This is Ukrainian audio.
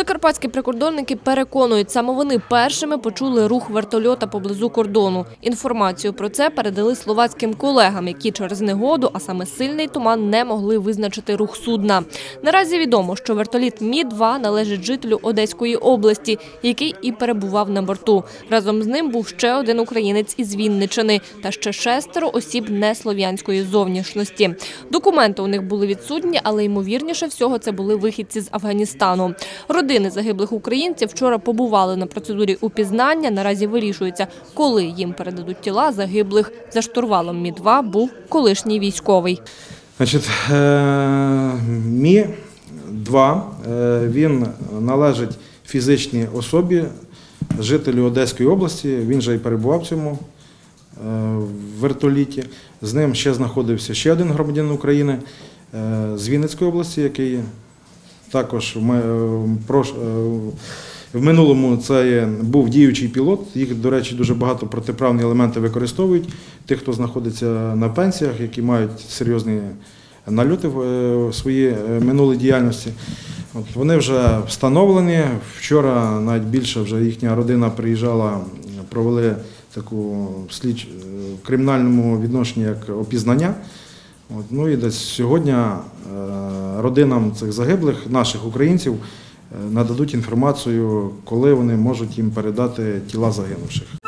Закарпатські прикордонники переконують, саме вони першими почули рух вертольота поблизу кордону. Інформацію про це передали словацьким колегам, які через негоду, а саме сильний туман, не могли визначити рух судна. Наразі відомо, що вертоліт Мі-2 належить жителю Одеської області, який і перебував на борту. Разом з ним був ще один українець із Вінничини та ще шестеро осіб неслов'янської зовнішності. Документи у них були відсутні, але ймовірніше всього це були вихідці з Афганістану. Родини загиблих українців вчора побували на процедурі упізнання. Наразі вирішується, коли їм передадуть тіла загиблих. За штурвалом Мі-2 був колишній військовий. Значить, е, Мі-2, е, він належить фізичній особі, жителю Одеської області. Він же і перебував в цьому е, вертоліті. З ним ще знаходився ще один громадянин України з Вінницької області, який також в е, е, в минулому це був діючий пілот. Їх, до речі, дуже багато протиправні елементи використовують. Тих, хто знаходиться на пенсіях, які мають серйозні нальоти в е, е, минулій діяльності. От вони вже встановлені. Вчора навіть більше вже їхня родина приїжджала, провели таку слідч в кримінальному відношенні як опізнання. От, ну і десь сьогодні родинам цих загиблих, наших українців, е, нададуть інформацію, коли вони можуть їм передати тіла загинувших.